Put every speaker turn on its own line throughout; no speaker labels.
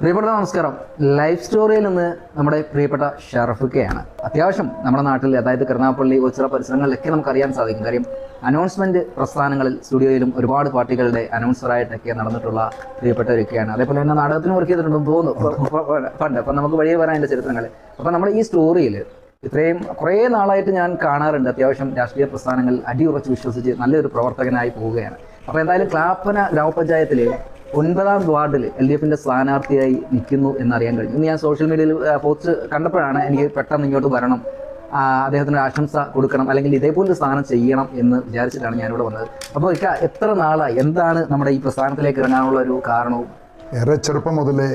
പ്രിയപ്പെട്ട നമസ്കാരം. ലൈഫ് സ്റ്റോറിയിൽ നിന്ന് നമ്മുടെ പ്രിയപ്പെട്ട ഷറഫുക്കയാണ്. അത്യാവശ്യം നമ്മുടെ നാട്ടിൽ അതായത് കരുനാപ്പള്ളി ഒച്ചിറ പരിസരങ്ങളിലൊക്കെ നമുക്ക് അറിയാൻ സാധിക്കും. കാര്യം അനൗൺസ്മെന്റ് പ്രസ്ഥാനങ്ങളിൽ സ്റ്റുഡിയോയിലും ഒരുപാട് പാർട്ടികളുടെ അനൗൺസറായിട്ടൊക്കെ നടന്നിട്ടുള്ള പ്രിയപ്പെട്ട ഒരുക്കെയാണ്. അതേപോലെ തന്നെ നാടകത്തിന് വർക്ക് ചെയ്തിട്ടുണ്ടെന്ന് തോന്നുന്നു പണ്ട് അപ്പം നമുക്ക് വഴി എന്റെ ചരിത്രങ്ങൾ. അപ്പം നമ്മുടെ ഈ സ്റ്റോറിയിൽ ഇത്രയും കുറേ നാളായിട്ട് ഞാൻ കാണാറുണ്ട്. അത്യാവശ്യം രാഷ്ട്രീയ പ്രസ്ഥാനങ്ങളിൽ അടിയുറച്ച് വിശ്വസിച്ച് നല്ലൊരു പ്രവർത്തകനായി പോവുകയാണ്. അപ്പോൾ എന്തായാലും ക്ലാപ്പന ഗ്രാമപഞ്ചായത്തിൽ ഒൻപതാം വാർഡിൽ എൽ ഡി എഫിന്റെ സ്ഥാനാർത്ഥിയായി നിൽക്കുന്നു എന്നറിയാൻ കഴിഞ്ഞു. ഇന്ന് ഞാൻ സോഷ്യൽ മീഡിയയിൽ പോസ്റ്റ് കണ്ടപ്പോഴാണ് എനിക്ക് പെട്ടെന്ന് ഇങ്ങോട്ട് വരണം അദ്ദേഹത്തിന് ആശംസ കൊടുക്കണം അല്ലെങ്കിൽ ഇതേപോലെ സ്ഥാനം ചെയ്യണം എന്ന് വിചാരിച്ചിട്ടാണ് ഞാനിവിടെ വന്നത്. അപ്പോൾ ഇക്ക എത്ര നാളായി? എന്താണ് നമ്മുടെ ഈ പ്രസ്ഥാനത്തിലേക്ക് ഇറങ്ങാനുള്ള ഒരു കാരണവും?
ഏറെ ചെറുപ്പം മുതലേ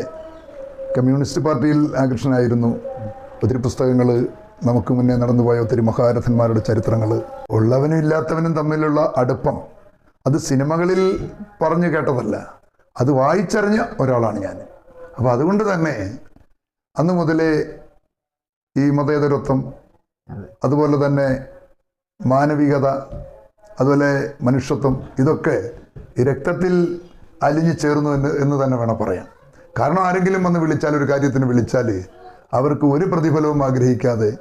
കമ്മ്യൂണിസ്റ്റ് പാർട്ടിയിൽ ആകർഷണമായിരുന്നു ഒത്തിരി പുസ്തകങ്ങൾ നമുക്ക് മുന്നേ നടന്നുപോയ ഒത്തിരി മഹാരഥന്മാരുടെ ചരിത്രങ്ങൾ. ഉള്ളവനും ഇല്ലാത്തവനും തമ്മിലുള്ള അടുപ്പം അത് സിനിമകളിൽ പറഞ്ഞു കേട്ടതല്ല. അത് വായിച്ചറിഞ്ഞ ഒരാളാണ് ഞാൻ. അപ്പോൾ അതുകൊണ്ട് തന്നെ അന്ന് മുതലേ ഈ മതേതരത്വം അതുപോലെ തന്നെ മാനവികത അതുപോലെ മനുഷ്യത്വം ഇതൊക്കെ ഈ രക്തത്തിൽ അലിഞ്ഞു ചേർന്നു എന്ന് എന്ന് തന്നെ വേണം പറയാം കാരണം ആരെങ്കിലും വന്ന് വിളിച്ചാൽ ഒരു കാര്യത്തിന് വിളിച്ചാൽ അവർക്ക് ഒരു പ്രതിഫലവും ആഗ്രഹിക്കാതെ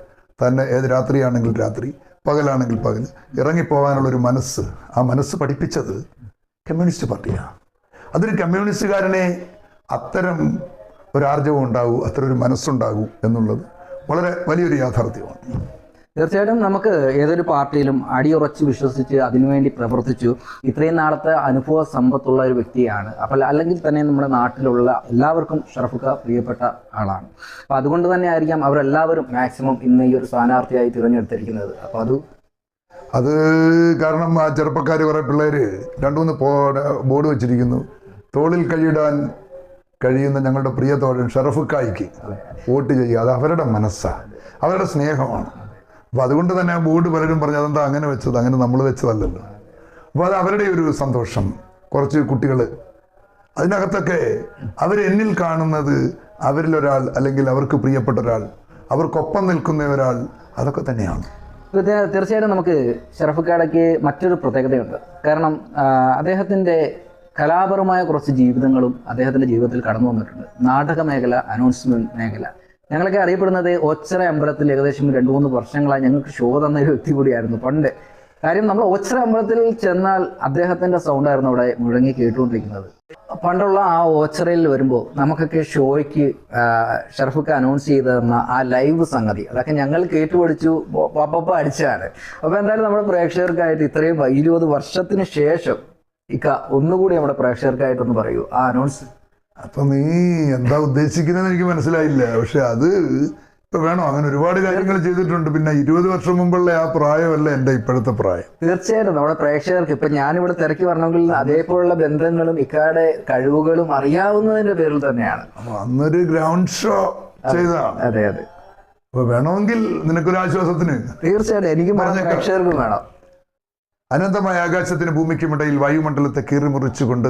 തന്നെ ഏത് രാത്രിയാണെങ്കിൽ രാത്രി പകലാണെങ്കിൽ പകൽ ഇറങ്ങിപ്പോകാനുള്ളൊരു മനസ്സ് ആ മനസ്സ് പഠിപ്പിച്ചത് കമ്മ്യൂണിസ്റ്റ് പാർട്ടിയാണ്. അതൊരു കമ്മ്യൂണിസ്റ്റുകാരനെ അത്തരം ഒരു ആർജവം ഉണ്ടാകൂ അത്തരം ഒരു മനസ്സുണ്ടാകൂ എന്നുള്ളത് വളരെ വലിയൊരു യാഥാർത്ഥ്യമാണ്.
തീർച്ചയായിട്ടും നമുക്ക് ഏതൊരു പാർട്ടിയിലും അടിയുറച്ച് വിശ്വസിച്ച് അതിനുവേണ്ടി പ്രവർത്തിച്ചു. ഇത്രയും നാളത്തെ അനുഭവ സമ്പത്തുള്ള ഒരു വ്യക്തിയാണ്. അപ്പോൾ അല്ലെങ്കിൽ തന്നെ നമ്മുടെ നാട്ടിലുള്ള എല്ലാവർക്കും ഷറഫുക്ക പ്രിയപ്പെട്ട ആളാണ്. അപ്പോൾ അതുകൊണ്ട് തന്നെ ആയിരിക്കാം അവരെല്ലാവരും മാക്സിമം ഇന്ന് ഈ ഒരു സ്ഥാനാർത്ഥിയായി തിരഞ്ഞെടുത്തിരിക്കുന്നത്. അപ്പോൾ അത്
അത് കാരണം ആ ചെറുപ്പക്കാർ കുറേ പിള്ളേര് രണ്ടു മൂന്ന് ബോർഡ് വെച്ചിരിക്കുന്നു. തോളിൽ കഴിയിടാൻ കഴിയുന്ന ഞങ്ങളുടെ പ്രിയ തോഴൻ ഷറഫുക്കായിക്ക് വോട്ട് ചെയ്യുക. അത് അവരുടെ മനസ്സാണ് അവരുടെ സ്നേഹമാണ്. അപ്പോൾ അതുകൊണ്ട് തന്നെ ബോർഡ് പലരും പറഞ്ഞു അതെന്താ അങ്ങനെ വെച്ചത്? അങ്ങനെ നമ്മൾ വെച്ചതല്ലല്ലോ. അപ്പോൾ അത് അവരുടെ ഒരു സന്തോഷം. കുറച്ച് കുട്ടികൾ അതിനകത്തൊക്കെ അവർ എന്നിൽ കാണുന്നത് അവരിലൊരാൾ അല്ലെങ്കിൽ അവർക്ക് പ്രിയപ്പെട്ട ഒരാൾ അവർക്കൊപ്പം നിൽക്കുന്ന ഒരാൾ അതൊക്കെ തന്നെയാണ്.
തീർച്ചയായിട്ടും നമുക്ക് ഷറഫുക്കാടയ്ക്ക് മറ്റൊരു പ്രത്യേകതയുണ്ട്. കാരണം അദ്ദേഹത്തിന്റെ കലാപരമായ കുറച്ച് ജീവിതങ്ങളും അദ്ദേഹത്തിന്റെ ജീവിതത്തിൽ കടന്നു വന്നിട്ടുണ്ട്. നാടക മേഖല അനൗൺസ്മെന്റ് മേഖല. ഞങ്ങളൊക്കെ അറിയപ്പെടുന്നത് ഓച്ചറ അമ്പലത്തിൽ ഏകദേശം രണ്ട് മൂന്ന് വർഷങ്ങളായി ഞങ്ങൾക്ക് ഷോ തന്ന ഒരു വ്യക്തി കൂടിയായിരുന്നു പണ്ട്. കാര്യം നമ്മൾ ഓച്ചറ അമ്പലത്തിൽ ചെന്നാൽ അദ്ദേഹത്തിന്റെ സൗണ്ടായിരുന്നു അവിടെ മുഴങ്ങി കേട്ടുകൊണ്ടിരിക്കുന്നത്. പണ്ടുള്ള ആ ഓച്ചറയിൽ വരുമ്പോൾ നമുക്കൊക്കെ ഷോയ്ക്ക് ഷർഫുക്ക് അനൗൺസ് ചെയ്ത് തന്ന ആ ലൈവ് സംഗതി അതൊക്കെ ഞങ്ങൾ കേട്ടുപഠിച്ചു പപ്പ അടിച്ചാണ്. അപ്പോൾ എന്തായാലും നമ്മുടെ പ്രേക്ഷകർക്കായിട്ട് ഇത്രയും ഇരുപത് വർഷത്തിന് ശേഷം ഇക്ക ഒന്നുകൂടി നമ്മുടെ പ്രേക്ഷകർക്കായിട്ടൊന്ന് പറയൂ. ആ അനൗൺസ്
അപ്പൊ നീ എന്താ ഉദ്ദേശിക്കുന്നത് എനിക്ക് മനസ്സിലായില്ല. പക്ഷെ അത് ഇപ്പൊ വേണോ? അങ്ങനെ ഒരുപാട് കാര്യങ്ങൾ ചെയ്തിട്ടുണ്ട്. പിന്നെ ഇരുപത് വർഷം മുമ്പുള്ള ആ പ്രായമല്ല എന്റെ ഇപ്പോഴത്തെ പ്രായം.
തീർച്ചയായിട്ടും നമ്മുടെ പ്രേക്ഷകർക്ക് ഇപ്പൊ ഞാനിവിടെ തിരക്കി പറഞ്ഞെങ്കിൽ അതേപോലുള്ള ബന്ധങ്ങളും ഇക്കാടെ കഴിവുകളും അറിയാവുന്നതിന്റെ പേരിൽ തന്നെയാണ്.
അന്നൊരു ഗ്രൗണ്ട് ഷോ ചെയ്തതാണ്.
അതെ അതെ.
അപ്പൊ വേണമെങ്കിൽ നിനക്കൊരു ആശ്വാസത്തിന്
തീർച്ചയായിട്ടും എനിക്കും പറഞ്ഞ പ്രേക്ഷകർക്കും വേണം.
അനന്തമായ ആകാശത്തിന് ഭൂമിക്കുമിടയിൽ വായുമണ്ഡലത്തെ കീറിമുറിച്ചുകൊണ്ട്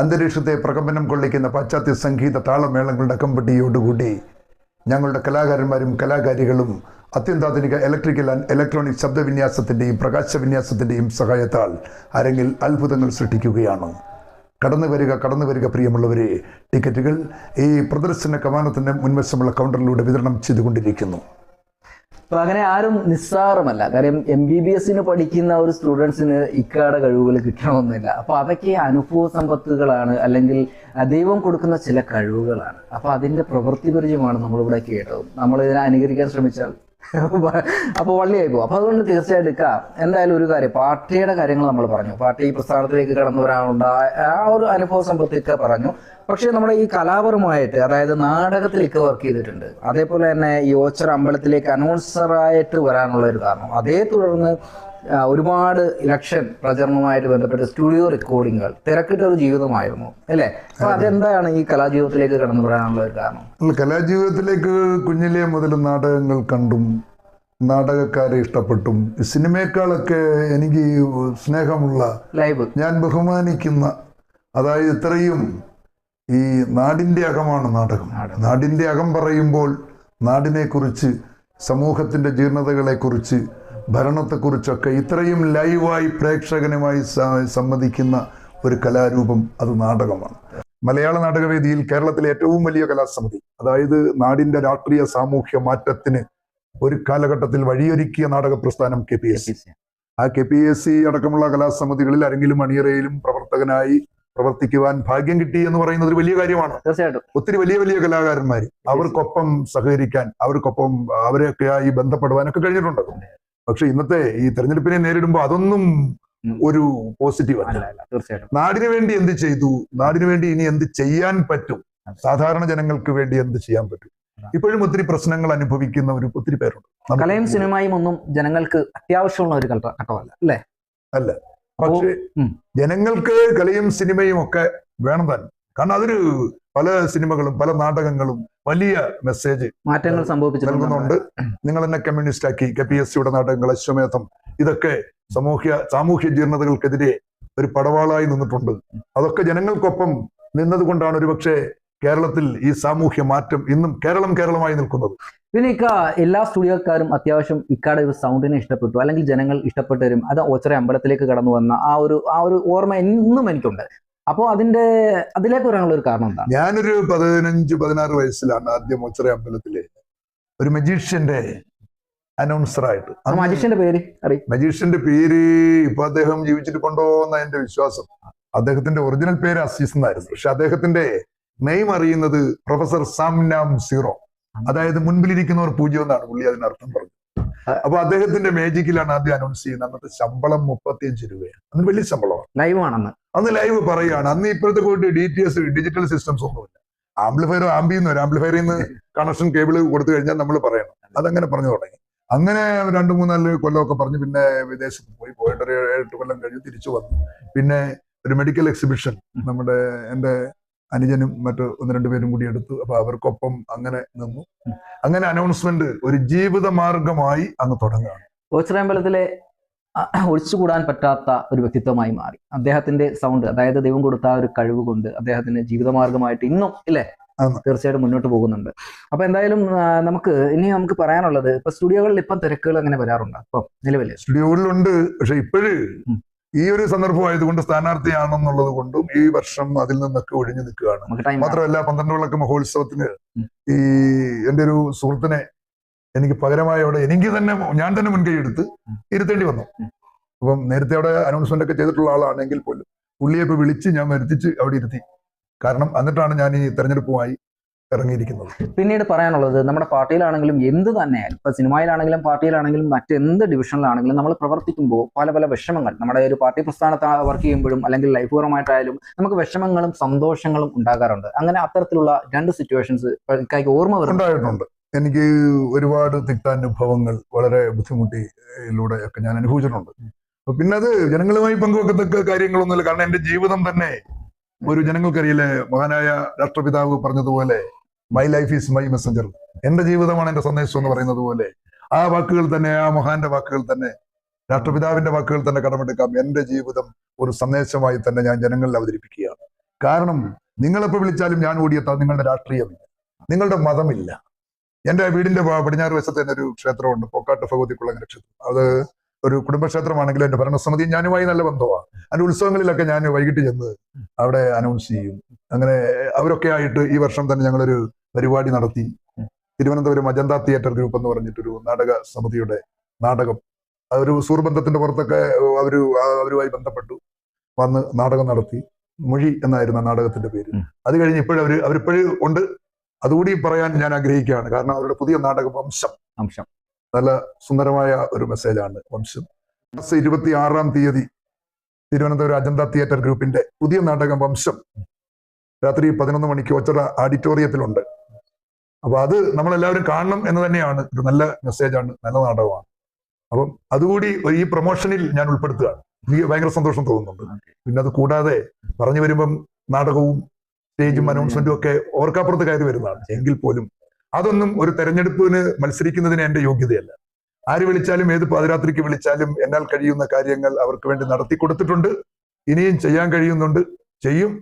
അന്തരീക്ഷത്തെ പ്രകമ്പനം കൊള്ളിക്കുന്ന പാശ്ചാത്യ സംഗീത താളമേളങ്ങളുടെ അകമ്പടിയോടുകൂടി ഞങ്ങളുടെ കലാകാരന്മാരും കലാകാരികളും അത്യന്താധുനിക ഇലക്ട്രിക്കൽ ആൻഡ് ഇലക്ട്രോണിക് ശബ്ദവിന്യാസത്തിന്റെയും പ്രകാശവിന്യാസത്തിന്റെയും സഹായത്താൽ അരങ്ങിൽ അത്ഭുതങ്ങൾ സൃഷ്ടിക്കുകയാണ്. കടന്നു വരിക കടന്നു വരിക പ്രിയമുള്ളവരെ ടിക്കറ്റുകൾ ഈ പ്രദർശന കമാനത്തിന്റെ മുൻവശമുള്ള കൗണ്ടറിലൂടെ വിതരണം ചെയ്തുകൊണ്ടിരിക്കുന്നു.
അപ്പൊ അങ്ങനെ ആരും നിസ്സാരമല്ല. കാര്യം എം ബി ബി എസിന് പഠിക്കുന്ന ഒരു സ്റ്റുഡൻസിന് ഇക്കാട കഴിവുകൾ കിട്ടണമെന്നില്ല. അപ്പൊ അതൊക്കെ അനുഭവ സമ്പത്തുകളാണ് അല്ലെങ്കിൽ ദൈവം കൊടുക്കുന്ന ചില കഴിവുകളാണ്. അപ്പൊ അതിന്റെ പ്രവൃത്തി പരിചയമാണ് നമ്മളിവിടെ കേട്ടത്. നമ്മൾ ഇതിനെ അനുകരിക്കാൻ ശ്രമിച്ചാൽ അപ്പോൾ വള്ളിയായി പോകും അപ്പൊ അതുകൊണ്ട് തീർച്ചയായിട്ടും ഇക്ക എന്തായാലും ഒരു കാര്യം പാർട്ടിയുടെ കാര്യങ്ങൾ നമ്മൾ പറഞ്ഞു. പാർട്ടി പ്രസ്ഥാനത്തിലേക്ക് കടന്നു വരാനുണ്ട് ആ ഒരു അനുഭവ സമ്പത്ത് ഇക്ക പറഞ്ഞു. പക്ഷേ നമ്മുടെ ഈ കലാപരമായിട്ട് അതായത് നാടകത്തിലേക്ക് വർക്ക് ചെയ്തിട്ടുണ്ട്. അതേപോലെ തന്നെ ഈ ഓച്ചർ അമ്പലത്തിലേക്ക് അനൗൺസറായിട്ട് വരാനുള്ള ഒരു കാരണം. അതേ തുടർന്ന് ഒരുപാട് ഇലക്ഷൻ പ്രചരണവുമായിട്ട് ബന്ധപ്പെട്ട് സ്റ്റുഡിയോ റെക്കോർഡിങ്ങുകൾ തിരക്കിട്ട ഒരു ജീവിതമായിരുന്നു അല്ലേ? അപ്പൊ അതെന്താണ് ഈ കലാജീവിതത്തിലേക്ക് കടന്നു വരാനുള്ള ഒരു കാരണം?
അല്ല, കലാജീവിതത്തിലേക്ക് കുഞ്ഞിലെ മുതൽ നാടകങ്ങൾ കണ്ടും നാടകക്കാരെ ഇഷ്ടപ്പെട്ടും സിനിമയെക്കാളൊക്കെ എനിക്ക് സ്നേഹമുള്ള
ലൈവ്
ഞാൻ ബഹുമാനിക്കുന്ന അതായത് ഇത്രയും ഈ നാടിന്റെ അകമാണ് നാടകം. നാടിന്റെ അകം പറയുമ്പോൾ നാടിനെക്കുറിച്ച് സമൂഹത്തിന്റെ ജീർണതകളെക്കുറിച്ച് ഭരണത്തെക്കുറിച്ചൊക്കെ ഇത്രയും ലൈവായി പ്രേക്ഷകനുമായി സമ്മതിക്കുന്ന സംവദിക്കുന്ന ഒരു കലാരൂപം അത് നാടകമാണ്. മലയാള നാടകവേദിയിൽ കേരളത്തിലെ ഏറ്റവും വലിയ കലാസമിതി അതായത് നാടിന്റെ രാഷ്ട്രീയ സാമൂഹ്യ മാറ്റത്തിന് ഒരു കാലഘട്ടത്തിൽ വഴിയൊരുക്കിയ നാടക പ്രസ്ഥാനം കെ പി എസ് സി. ആ കെ പി എസ് സി അടക്കമുള്ള കലാസമിതികളിൽ ആരെങ്കിലും അണിയറയിലും പ്രവർത്തകനായി പ്രവർത്തിക്കുവാൻ ഭാഗ്യം കിട്ടി എന്ന് പറയുന്നത് ഒരു വലിയ കാര്യമാണ്.
തീർച്ചയായിട്ടും.
ഒത്തിരി വലിയ വലിയ കലാകാരന്മാര് അവർക്കൊപ്പം സഹകരിക്കാൻ അവർക്കൊപ്പം അവരെയൊക്കെയായി ബന്ധപ്പെടുവാനൊക്കെ കഴിഞ്ഞിട്ടുണ്ട്. പക്ഷെ ഇന്നത്തെ ഈ തെരഞ്ഞെടുപ്പിനെ നേരിടുമ്പോൾ അതൊന്നും ഒരു പോസിറ്റീവ് അല്ല.
അല്ല അല്ല തീർച്ചയായിട്ടും.
നാടിനു വേണ്ടി എന്ത് ചെയ്തു? നാടിനു വേണ്ടി ഇനി എന്ത് ചെയ്യാൻ പറ്റും? സാധാരണ ജനങ്ങൾക്ക് വേണ്ടി എന്ത് ചെയ്യാൻ പറ്റും? ഇപ്പോഴും ഒത്തിരി പ്രശ്നങ്ങൾ അനുഭവിക്കുന്ന ഒരു ഒത്തിരി പേരുണ്ട്.
കലയും സിനിമയും ഒന്നും ജനങ്ങൾക്ക് അത്യാവശ്യമുള്ള ഒരു ഘട്ട- ഘട്ടമല്ല അല്ലേ.
പക്ഷേ. ജനങ്ങൾക്ക് കലയും സിനിമയും ഒക്കെ വേണം തന്നെ. കാരണം അതൊരു പല സിനിമകളും പല നാടകങ്ങളും വലിയ മെസ്സേജ്
മാറ്റങ്ങൾ സംഭവിച്ചിട്ടുണ്ട്
നൽകുന്നുണ്ട്. നിങ്ങൾ എന്നെ കമ്മ്യൂണിസ്റ്റ് ആക്കി. കെ പി എസ് സിയുടെ നാടകങ്ങൾ അശ്വമേധം ഇതൊക്കെ സാമൂഹ്യ സാമൂഹ്യ ജീർണതകൾക്കെതിരെ ഒരു പടവാളായി നിന്നിട്ടുണ്ട്. അതൊക്കെ ജനങ്ങൾക്കൊപ്പം നിന്നതുകൊണ്ടാണ് ഒരുപക്ഷെ കേരളത്തിൽ ഈ സാമൂഹ്യ മാറ്റം ഇന്നും കേരളം കേരളമായി നിൽക്കുന്നത്.
പിന്നെ ഇക്ക എല്ലാ സ്റ്റുഡിയോക്കാരും അത്യാവശ്യം ഇക്കാടെ ഒരു സൗണ്ടിനെ ഇഷ്ടപ്പെട്ടു. അല്ലെങ്കിൽ ജനങ്ങൾ ഇഷ്ടപ്പെട്ടു വരും. അത് ഓച്ചറ അമ്പലത്തിലേക്ക് കടന്നു വന്ന ആ ഒരു ആ ഒരു ഓർമ്മ എന്നും എനിക്കുണ്ട്. അപ്പോൾ അതിന്റെ അതിലേക്ക് വരാനുള്ള ഒരു കാരണം എന്താ
ഞാനൊരു പതിനഞ്ച് പതിനാറ് വയസ്സിലാണ് ആദ്യം ഒച്ചറ അമ്പലത്തിലെ ഒരു മജീഷ്യന്റെ അനൗൺസറായിട്ട്
മജീഷ്യന്റെ പേര് അറിയും.
മജീഷ്യന്റെ പേര് ഇപ്പൊ അദ്ദേഹം ജീവിച്ചിട്ടുണ്ടോ എന്ന എന്റെ വിശ്വാസം. അദ്ദേഹത്തിന്റെ ഒറിജിനൽ പേര് അസീസ് എന്നായിരുന്നു. പക്ഷെ അദ്ദേഹത്തിന്റെ നെയിം അറിയുന്നത് പ്രൊഫസർ സാംനാം സീറോ. അതായത് മുൻപിലിരിക്കുന്നവർ പൂജ്യം എന്നാണ് പുള്ളി അതിനർത്ഥം പറഞ്ഞത്. അപ്പൊ അദ്ദേഹത്തിന്റെ മേജിക്കിലാണ് ആദ്യം അനൗൺസ് ചെയ്യുന്നത്. അന്നത്തെ ശമ്പളം മുപ്പത്തിയഞ്ച് രൂപയാണ്. അന്ന് വലിയ ശമ്പളമാണ്.
ലൈവ് ആണെന്ന്.
അന്ന് ലൈവ് പറയുകയാണ്. അന്ന് ഇപ്പോഴത്തെ കൂട്ടി D T S digital systems ഒന്നുമില്ല. ആംപ്ലിഫയർ ആംബിന്ന് വരും ആംപ്ലിഫയറിൽ നിന്ന് കണക്ഷൻ കേബിൾ കൊടുത്തു കഴിഞ്ഞാൽ നമ്മൾ പറയണം. അതങ്ങനെ പറഞ്ഞു തുടങ്ങി. അങ്ങനെ രണ്ടു മൂന്നാൽ കൊല്ലമൊക്കെ പറഞ്ഞു. പിന്നെ വിദേശത്ത് പോയി. പോയിട്ട് ഒരു എട്ട് കൊല്ലം കഴിഞ്ഞ് തിരിച്ചു വന്നു. പിന്നെ ഒരു മെഡിക്കൽ എക്സിബിഷൻ നമ്മുടെ എന്റെ അനുജനും മറ്റു ഒന്ന് രണ്ട് പേരും കൂടി എടുത്തു. അപ്പൊ അവർക്കൊപ്പം അങ്ങനെ നിന്നു. അങ്ങനെ അനൗൺസ്മെന്റ് ഒരു ജീവിത മാർഗമായി അങ്ങ് തുടങ്ങുകയാണ്.
ഓച്ചിറയമ്പലത്തിലെ ഒഴിച്ചുകൂടാൻ പറ്റാത്ത ഒരു വ്യക്തിത്വമായി മാറി. അദ്ദേഹത്തിന്റെ സൗണ്ട് അതായത് ദൈവം കൊടുത്ത ഒരു കഴിവ് കൊണ്ട് അദ്ദേഹത്തിന്റെ ജീവിതമാർഗമായിട്ട് ഇന്നും ഇല്ലേ. തീർച്ചയായിട്ടും മുന്നോട്ട് പോകുന്നുണ്ട്. അപ്പൊ എന്തായാലും നമുക്ക് ഇനി നമുക്ക് പറയാനുള്ളത് ഇപ്പൊ സ്റ്റുഡിയോകളിൽ ഇപ്പം തിരക്കുകൾ അങ്ങനെ വരാറുണ്ട്. അപ്പം നിലവിലെ.
സ്റ്റുഡിയോകളിലുണ്ട് പക്ഷെ ഇപ്പോഴ്. ഈ ഒരു സന്ദർഭമായതുകൊണ്ട് സ്ഥാനാർത്ഥിയാണെന്നുള്ളത് കൊണ്ടും ഈ വർഷം അതിൽ നിന്നൊക്കെ ഒഴിഞ്ഞു നിൽക്കുകയാണ്. മാത്രമല്ല പന്ത്രണ്ട് വിളക്ക് മഹോത്സവത്തിന് ഈ എന്റെ ഒരു സുഹൃത്തിനെ എനിക്ക് പകരമായി അവിടെ എനിക്ക് തന്നെ ഞാൻ തന്നെ മുൻകൈ എടുത്ത് ഇരുത്തേണ്ടി വന്നു. അപ്പം നേരത്തെ അവിടെ അനൗൺസ്മെന്റ് ഒക്കെ ചെയ്തിട്ടുള്ള ആളാണെങ്കിൽ പോലും പുള്ളിയെ ഇപ്പൊ വിളിച്ച് ഞാൻ വരുത്തിച്ച് അവിടെ ഇരുത്തി. കാരണം എന്നിട്ടാണ് ഞാൻ ഈ തെരഞ്ഞെടുപ്പുമായി ഇറങ്ങിയിരിക്കുന്നത്.
പിന്നീട് പറയാനുള്ളത് നമ്മുടെ പാർട്ടിയിലാണെങ്കിലും എന്ത് തന്നെയായാലും ഇപ്പൊ സിനിമയിലാണെങ്കിലും പാർട്ടിയിലാണെങ്കിലും മറ്റെന്ത് ഡിവിഷനിലാണെങ്കിലും നമ്മൾ പ്രവർത്തിക്കുമ്പോൾ പല പല വിഷമങ്ങൾ നമ്മുടെ ഒരു പാർട്ടി പ്രസ്ഥാനത്ത് വർക്ക് ചെയ്യുമ്പോഴും അല്ലെങ്കിൽ ലൈഫ് പരമായിട്ടായാലും നമുക്ക് വിഷമങ്ങളും സന്തോഷങ്ങളും ഉണ്ടാകാറുണ്ട്. അങ്ങനെ അത്തരത്തിലുള്ള രണ്ട് സിറ്റുവേഷൻസ് ഓർമ്മ വരുന്നുണ്ട്
ഉണ്ടായിട്ടുണ്ട്. എനിക്ക് ഒരുപാട് തിക്താനുഭവങ്ങൾ വളരെ ബുദ്ധിമുട്ടിയിലൂടെ ഒക്കെ ഞാൻ അനുഭവിച്ചിട്ടുണ്ട്. പിന്നെ അത് ജനങ്ങളുമായി പങ്കുവെക്കത്തക്ക കാര്യങ്ങളൊന്നുമില്ല. കാരണം എന്റെ ജീവിതം തന്നെ ഒരു ജനങ്ങൾക്കറിയില്ലേ മഹാനായ രാഷ്ട്രപിതാവ് പറഞ്ഞതുപോലെ my life is my messenger എന്റെ ജീവിതമാണ് എന്റെ സന്ദേശം എന്ന് പറയുന്നത് പോലെ ആ വാക്കുകൾ തന്നെ ആ മഹാന്റെ വാക്കുകൾ തന്നെ രാഷ്ട്രപിതാവിന്റെ വാക്കുകൾ തന്നെ കടമെടുക്കാം. എന്റെ ജീവിതം ഒരു സന്ദേശമായി തന്നെ ഞാൻ ജനങ്ങളിൽ അവതരിപ്പിക്കുകയാണ്. കാരണം നിങ്ങളെപ്പോ വിളിച്ചാലും ഞാൻ ഓടിയെത്താൻ നിങ്ങളുടെ രാഷ്ട്രീയമില്ല. നിങ്ങളുടെ മതമില്ല. എന്റെ വീടിന്റെ പടിഞ്ഞാറ് വശത്ത് തന്നെ ഒരു ക്ഷേത്രമുണ്ട്. പൊക്കാട്ട് ഭഗവതി കുളങ്ങര ക്ഷേത്രം. അത് ഒരു കുടുംബക്ഷേത്രമാണെങ്കിലും എന്റെ ഭരണസമിതി ഞാനുമായി നല്ല ബന്ധമാണ് അതിന്റെ ഉത്സവങ്ങളിലൊക്കെ ഞാൻ വൈകിട്ട് ചെന്ന് അവിടെ അനൗൺസ് ചെയ്യും. അങ്ങനെ അവരൊക്കെ ആയിട്ട് ഈ വർഷം തന്നെ ഞങ്ങളൊരു പരിപാടി നടത്തി. തിരുവനന്തപുരം അജന്ത തിയേറ്റർ ഗ്രൂപ്പ് എന്ന് പറഞ്ഞിട്ടൊരു നാടക സമിതിയുടെ നാടകം. ഒരു സൂർബന്ധത്തിന്റെ പുറത്തൊക്കെ അവർ ആ- അവരുമായി ബന്ധപ്പെട്ടു. വന്ന് നാടകം നടത്തി. മൊഴി എന്നായിരുന്നു നാടകത്തിന്റെ പേര്. അത് കഴിഞ്ഞ് ഇപ്പോഴും അവർ അവരിപ്പോഴും ഉണ്ട്. അതുകൂടി പറയാൻ ഞാൻ ആഗ്രഹിക്കുകയാണ്. കാരണം അവരുടെ പുതിയ നാടകം വംശം.
വംശം.
നല്ല സുന്ദരമായ ഒരു മെസ്സേജാണ് വംശം. മാസം ഇരുപത്തി ആറാം തീയതി തിരുവനന്തപുരം അജന്ത തിയേറ്റർ ഗ്രൂപ്പിന്റെ പുതിയ നാടകം വംശം. രാത്രി പതിനൊന്ന് മണിക്ക് ഒച്ചറ ഓഡിറ്റോറിയത്തിലുണ്ട്. അപ്പൊ അത് നമ്മളെല്ലാവരും കാണണം എന്ന് തന്നെയാണ്. ഒരു നല്ല മെസ്സേജാണ് നല്ല നാടകമാണ്. അപ്പം അതുകൂടി ഈ പ്രൊമോഷനിൽ ഞാൻ ഉൾപ്പെടുത്തുക എനിക്ക് ഭയങ്കര സന്തോഷം തോന്നുന്നുണ്ട്. പിന്നെ അത് കൂടാതെ പറഞ്ഞു വരുമ്പം നാടകവും സ്റ്റേജും അനൗൺസ്മെന്റും ഒക്കെ ഓർക്കാപ്പുറത്ത് കയറി വരുന്നതാണ്. എങ്കിൽ പോലും അതൊന്നും ഒരു തെരഞ്ഞെടുപ്പിന് മത്സരിക്കുന്നതിന് എന്റെ യോഗ്യതയല്ല. ആര് വിളിച്ചാലും ഏത് പാതിരാത്രിക്ക് വിളിച്ചാലും എന്നാൽ കഴിയുന്ന കാര്യങ്ങൾ അവർക്ക് വേണ്ടി നടത്തി കൊടുത്തിട്ടുണ്ട് ഇനിയും ചെയ്യാൻ കഴിയുന്നുണ്ട്. ചെയ്യും.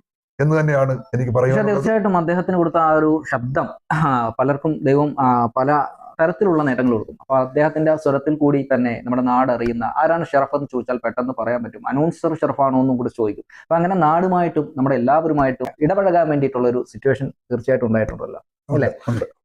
എന്ന് തന്നെയാണ് എനിക്ക് പറയുന്നത്
തീർച്ചയായിട്ടും അദ്ദേഹത്തിന് കൊടുത്ത ആ ഒരു ശബ്ദം പലർക്കും ദൈവം പല തരത്തിലുള്ള നേട്ടങ്ങൾ കൊടുക്കും. അപ്പൊ അദ്ദേഹത്തിന്റെ ആ സ്വരത്തിൽ കൂടി തന്നെ നമ്മുടെ നാട് അറിയുന്ന ആരാണ് ഷെറഫ് എന്ന് ചോദിച്ചാൽ പെട്ടെന്ന് പറയാൻ പറ്റും. അനൗൺസർ ഷെറഫാണോ എന്നും കൂടി ചോദിക്കും. അപ്പൊ അങ്ങനെ നാടുമായിട്ടും നമ്മുടെ എല്ലാവരുമായിട്ടും ഇടപഴകാൻ വേണ്ടിയിട്ടുള്ള ഒരു സിറ്റുവേഷൻ തീർച്ചയായിട്ടും ഉണ്ടായിട്ടുണ്ടല്ലോ. അല്ലേ?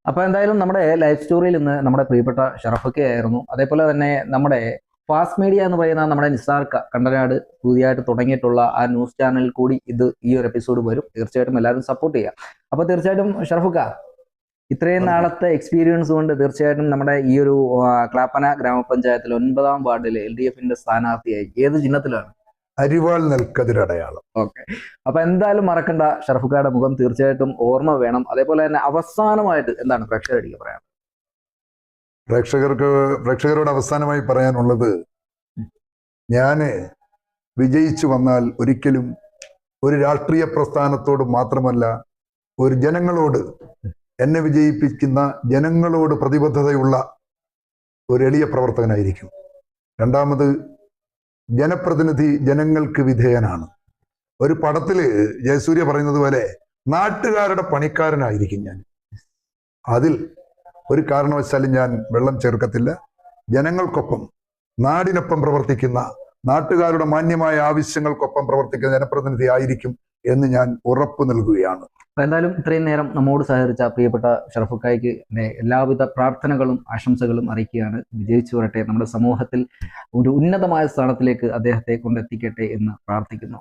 അപ്പൊ എന്തായാലും നമ്മുടെ ലൈഫ് സ്റ്റോറിയിൽ നിന്ന് നമ്മുടെ പ്രിയപ്പെട്ട ഷറഫൊക്കെ ആയിരുന്നു. അതേപോലെ തന്നെ നമ്മുടെ ഫാസ്റ്റ് മീഡിയ എന്ന് പറയുന്ന നമ്മുടെ നിസാർ കണ്ടനാട് പുതിയതായിട്ട് തുടങ്ങിയിട്ടുള്ള ആ ന്യൂസ് ചാനലിൽ കൂടി ഇത് ഈ ഒരു എപ്പിസോഡ് വരും. തീർച്ചയായിട്ടും എല്ലാവരും സപ്പോർട്ട് ചെയ്യുക അപ്പൊ തീർച്ചയായിട്ടും ഷറഫുക്ക ഇത്രയും നാളത്തെ എക്സ്പീരിയൻസ് കൊണ്ട് തീർച്ചയായിട്ടും നമ്മുടെ ഈ ഒരു ക്ലാപ്പന ഗ്രാമപഞ്ചായത്തിൽ ഒൻപതാം വാർഡിൽ എൽ ഡി എഫിന്റെ സ്ഥാനാർത്ഥിയായി ഏത് ചിഹ്നത്തിലാണ്?
അരിവാൾ നെൽക്കതിരടയാളം
ഓക്കെ. അപ്പൊ എന്തായാലും മറക്കണ്ട ഷർഫുക്കാരുടെ മുഖം തീർച്ചയായിട്ടും ഓർമ്മ വേണം. അതേപോലെ തന്നെ അവസാനമായിട്ട് എന്താണ് പ്രേക്ഷകരടിക്ക് പറയാം
പ്രേക്ഷകർക്ക് പ്രേക്ഷകരോട് അവസാനമായി പറയാനുള്ളത് ഞാൻ വിജയിച്ചു വന്നാൽ ഒരിക്കലും ഒരു രാഷ്ട്രീയ പ്രസ്ഥാനത്തോട് മാത്രമല്ല ഒരു ജനങ്ങളോട് എന്നെ വിജയിപ്പിക്കുന്ന ജനങ്ങളോട് പ്രതിബദ്ധതയുള്ള ഒരു എളിയ പ്രവർത്തകനായിരിക്കും. രണ്ടാമത് ജനപ്രതിനിധി ജനങ്ങൾക്ക് വിധേയനാണ്. ഒരു പടത്തിൽ ജയസൂര്യ പറയുന്നത് പോലെ നാട്ടുകാരുടെ പണിക്കാരനായിരിക്കും ഞാൻ. അതിൽ ഒരു കാരണവശാലും ഞാൻ വെള്ളം ചേർക്കത്തില്ല. ജനങ്ങൾക്കൊപ്പം നാടിനൊപ്പം പ്രവർത്തിക്കുന്ന നാട്ടുകാരുടെ മാന്യമായ ആവശ്യങ്ങൾക്കൊപ്പം പ്രവർത്തിക്കുന്ന ജനപ്രതിനിധി ആയിരിക്കും എന്ന് ഞാൻ ഉറപ്പു നൽകുകയാണ്.
എന്തായാലും ഇത്രയും നേരം നമ്മോട് സഹകരിച്ച പ്രിയപ്പെട്ട ഷറഫുക്കായ്ക്ക് എല്ലാവിധ പ്രാർത്ഥനകളും ആശംസകളും അറിയിക്കുകയാണ്. വിജയിച്ചു വരട്ടെ. നമ്മുടെ സമൂഹത്തിൽ ഒരു ഉന്നതമായ സ്ഥാനത്തിലേക്ക് അദ്ദേഹത്തെ കൊണ്ടെത്തിക്കട്ടെ എന്ന് പ്രാർത്ഥിക്കുന്നു.